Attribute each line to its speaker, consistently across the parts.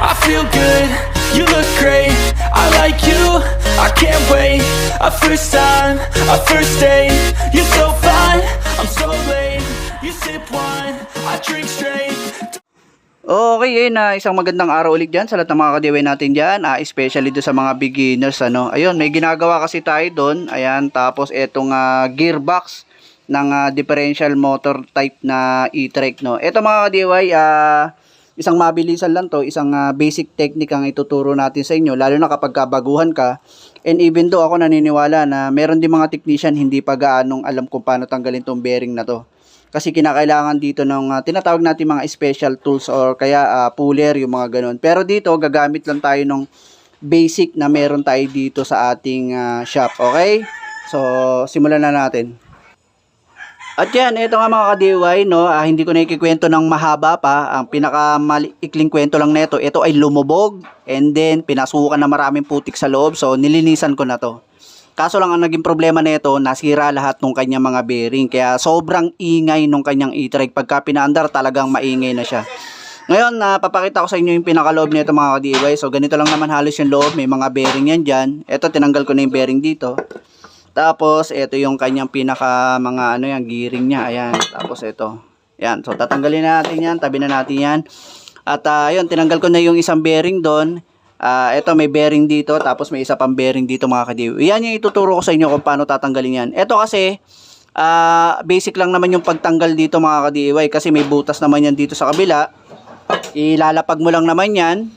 Speaker 1: I feel good, you look great. I like you, I can't wait. A first time, a first date. You're so fine, I'm so late. You sip wine, I drink straight.
Speaker 2: Okay, yun na isang magandang araw ulit dyan sa lahat ng mga kadiway natin dyan, ah, especially doon sa mga beginners. Ano. Ayun, may ginagawa kasi tayo doon. Ayan, tapos etong ah, gearbox ng ah, differential motor type na e-trike. No. Ito mga kadiway, ah, isang mabilisan lang to, isang ah, basic technique ang ituturo natin sa inyo, lalo na kapag kabaguhan ka. And even though ako naniniwala na meron din mga technician hindi pa gaanong alam kung paano tanggalin tong bearing na to kasi kinakailangan dito ng ah, tinatawag natin mga special tools or kaya ah, puller yung mga ganun. Pero dito gagamit lang tayo ng basic na meron tayo dito sa ating ah, shop. Okay? So, simulan na natin. At yan, ito nga mga ka-DIY, no, ah, hindi ko na ikikwento ng mahaba pa. Ang pinakamaikling kwento lang nito, ito ay lumubog and then pinasukan na maraming putik sa loob. So, nilinisan ko na to. Kaso lang ang naging problema nito, nasira lahat ng kanyang mga bearing. Kaya sobrang ingay nung kanyang e-trike. Pagka pinaandar, talagang maingay na siya. Ngayon, na papakita ko sa inyo yung pinakaloob nito mga ka-DIY. So, ganito lang naman halos yung loob. May mga bearing yan dyan. Ito, tinanggal ko na yung bearing dito. Tapos, ito yung kanyang pinaka mga ano yan, gearing niya. Ayan. Tapos, ito. Yan. So, tatanggalin na natin yan. Tabi na natin yan. At, uh, tinanggal ko na yung isang bearing doon. Ah, ito may bearing dito, tapos may isa pang bearing dito mga kadiw. Yan yung ituturo ko sa inyo kung paano tatanggalin yan. Ito kasi, ah, basic lang naman yung pagtanggal dito mga kadiway kasi may butas naman yan dito sa kabila. Ilalapag mo lang naman yan.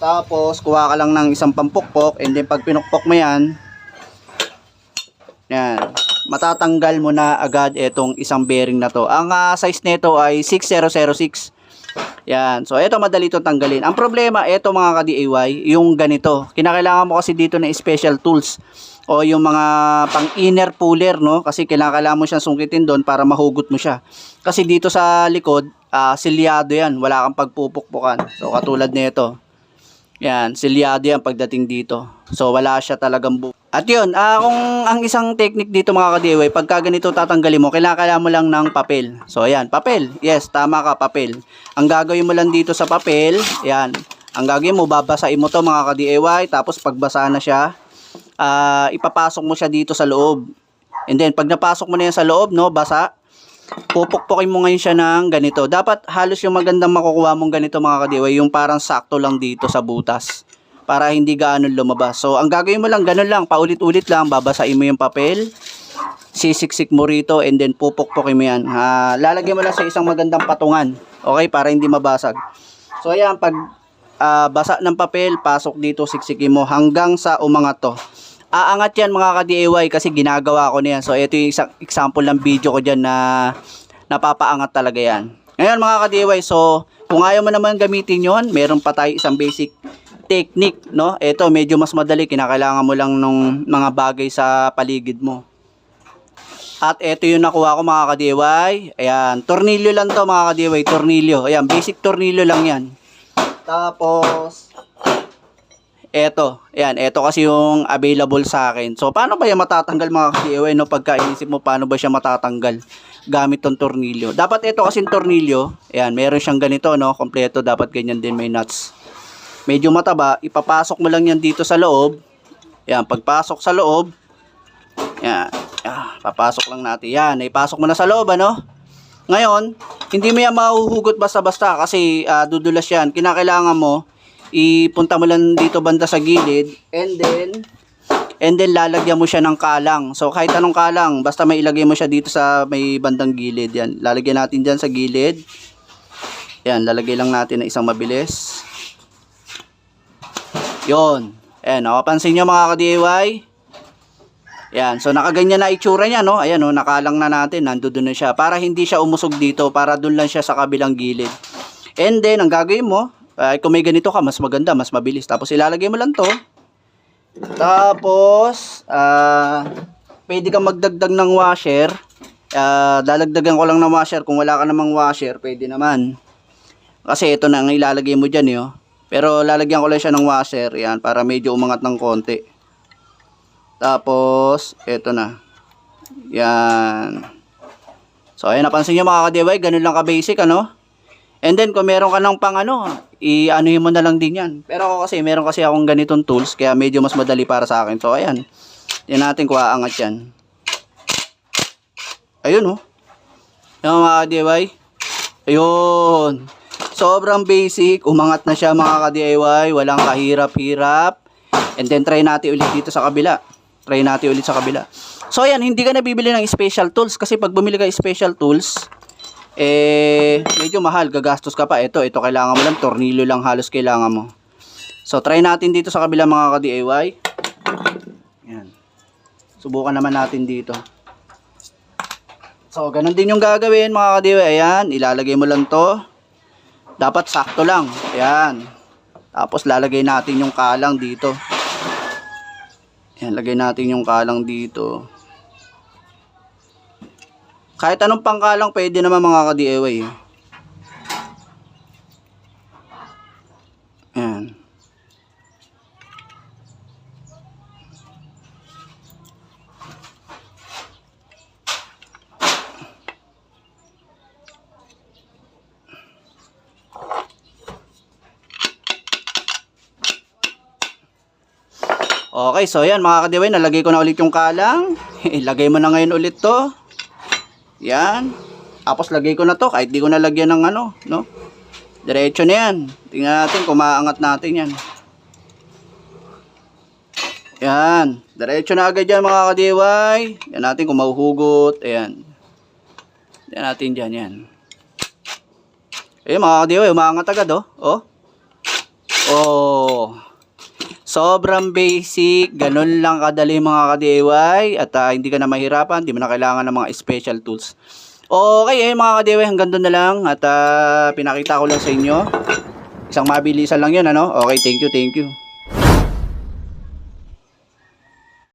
Speaker 2: Tapos, kuha ka lang ng isang pampukpok and then pag pinukpok mo yan, yan, matatanggal mo na agad itong isang bearing na to. Ang ah, size nito ay 6006. Yan. So, ito madali itong tanggalin. Ang problema, ito mga ka-DIY, yung ganito. Kinakailangan mo kasi dito ng special tools o yung mga pang inner puller, no? Kasi kinakailangan mo siyang sungkitin doon para mahugot mo siya. Kasi dito sa likod, ah, silyado yan. Wala kang pagpupukpukan. So, katulad nito. Yan, silyado yan pagdating dito. So, wala siya talagang bu- At yun, ah, kung ang isang technique dito mga ka-DIY, pagka ganito tatanggalin mo, kailangan mo lang ng papel. So, ayan, papel. Yes, tama ka, papel. Ang gagawin mo lang dito sa papel, ayan, ang gagawin mo, babasain mo to mga ka-DIY, tapos pagbasa na siya, ah, ipapasok mo siya dito sa loob. And then, pag napasok mo na yan sa loob, no, basa, pupukpukin mo ngayon siya ng ganito. Dapat halos yung magandang makukuha mong ganito mga kadiway, yung parang sakto lang dito sa butas para hindi gaano lumabas. So, ang gagawin mo lang, ganun lang, paulit-ulit lang, babasain mo yung papel, sisiksik mo rito, and then pupukpukin mo yan. Ha, lalagyan mo lang sa isang magandang patungan, okay, para hindi mabasag. So, ayan, pag ah, basa ng papel, pasok dito, siksikin mo hanggang sa umangat to. Aangat yan mga ka-DIY kasi ginagawa ko na yan. So, ito yung isang example ng video ko dyan na napapaangat talaga yan. Ngayon mga ka-DIY, so kung ayaw mo naman gamitin yon meron pa tayo isang basic technique, no? Ito, medyo mas madali. Kinakailangan mo lang ng mga bagay sa paligid mo. At ito yung nakuha ko mga ka-DIY. Ayan, tornilyo lang to mga ka-DIY, tornilyo. Ayan, basic tornilyo lang yan. Tapos, eto, ayan, eto kasi yung available sa akin. So, paano ba yung matatanggal mga ka-DIY, no? Pagka inisip mo, paano ba siya matatanggal gamit tong tornilyo. Dapat ito kasi tornilyo, ayan, meron siyang ganito, no? Kompleto, dapat ganyan din may nuts. Medyo mataba, ipapasok mo lang yan dito sa loob. Ayan, pagpasok sa loob, yan, ah, papasok lang natin. Yan, ipasok mo na sa loob, ano? Ngayon, hindi mo yan mahuhugot basta-basta kasi ah, dudulas yan. Kinakailangan mo, ipunta mo lang dito banda sa gilid and then and then lalagyan mo siya ng kalang. So kahit anong kalang, basta may ilagay mo siya dito sa may bandang gilid. Yan, lalagyan natin dyan sa gilid. Yan, lalagay lang natin na isang mabilis. Yon. Ayan, nakapansin nyo mga ka-DIY? Yan, so nakaganyan na itsura niya, no? Ayan, no, nakalang na natin, nandoon na siya. Para hindi siya umusog dito, para doon lang siya sa kabilang gilid. And then, ang gagawin mo, ay kung may ganito ka, mas maganda, mas mabilis. Tapos ilalagay mo lang to. Tapos, ah, pwede kang magdagdag ng washer. Ah, dadagdagan ko lang ng washer. Kung wala ka namang washer, pwede naman. Kasi ito na ang ilalagay mo dyan, yo. Pero lalagyan ko lang siya ng washer, yan, para medyo umangat ng konti. Tapos, eto na. Yan. So, ayun, napansin nyo mga ka-DIY, ganun lang ka-basic, ano? And then, kung meron ka ng pang ano, i-anuhin mo na lang din yan. Pero ako kasi, meron kasi akong ganitong tools, kaya medyo mas madali para sa akin. So, ayan. Yan natin kung aangat yan. Ayun, oh. Yung mga DIY. Ayun. Sobrang basic. Umangat na siya mga ka-DIY. Walang kahirap-hirap. And then, try natin ulit dito sa kabila. Try natin ulit sa kabila. So, ayan. Hindi ka na bibili ng special tools. Kasi pag bumili ka special tools, eh, medyo mahal. Gagastos ka pa. Ito, ito kailangan mo lang. Tornilyo lang halos kailangan mo. So, try natin dito sa kabila mga ka-DIY. Yan. Subukan naman natin dito. So, ganun din yung gagawin mga ka-DIY. Ayan, ilalagay mo lang to. Dapat sakto lang. Ayan. Tapos, lalagay natin yung kalang dito. Ayan, lagay natin yung kalang dito. Kahit anong pangkalang pwede naman mga ka-DIY. Okay, so yan mga ka-DIY, nalagay ko na ulit yung kalang. Ilagay mo na ngayon ulit to. Yan. Tapos lagay ko na to kahit di ko nalagyan ng ano, no? Diretso na yan. Tingnan natin kung maangat natin yan. Yan. Diretso na agad yan mga ka-DIY. Yan natin kung mahuhugot. Ayan. Yan natin dyan, yan. Eh mga ka-DIY, umaangat agad oh. Oh. Oh. Sobrang basic, ganun lang kadali mga ka-DIY at ah, hindi ka na mahirapan, hindi mo na kailangan ng mga special tools. Okay, eh, mga ka-DIY, hanggang doon na lang at ah, pinakita ko lang sa inyo. Isang mabilisan lang yun, ano? Okay, thank you, thank you.